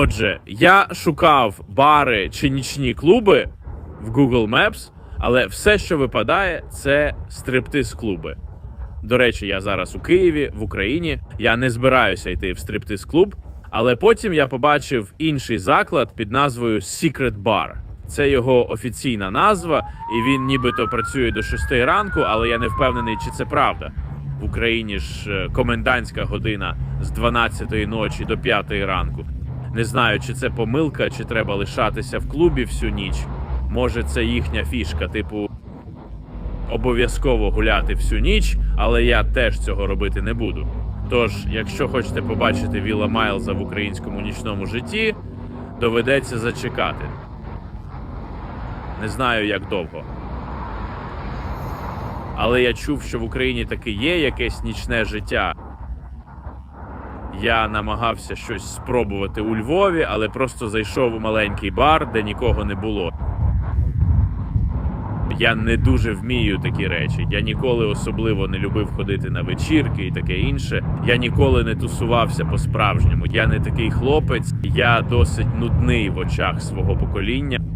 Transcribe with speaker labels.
Speaker 1: Отже, я шукав бари чи нічні клуби в Google Maps, але все, що випадає, це стриптиз-клуби. До речі, я зараз у Києві, в Україні. Я не збираюся йти в стриптиз-клуб, але потім я побачив інший заклад під назвою Secret Bar. Це його офіційна назва, і він нібито працює до 6 ранку, але я не впевнений, чи це правда. В Україні ж е, комендантська година з 12 ночі до 5 ранку. Не знаю, чи це помилка, чи треба лишатися в клубі всю ніч. Може, це їхня фішка, типу, обов'язково гуляти всю ніч, але я теж цього робити не буду. Тож, якщо хочете побачити Віла Майлза в українському нічному житті, доведеться зачекати. Не знаю, як довго. Але я чув, що в Україні таки є якесь нічне життя. Я намагався щось спробувати у Львові, але просто зайшов у маленький бар, де нікого не було. Я не дуже вмію такі речі. Я ніколи особливо не любив ходити на вечірки і таке інше. Я ніколи не тусувався по-справжньому. Я не такий хлопець, я досить нудний в очах свого покоління.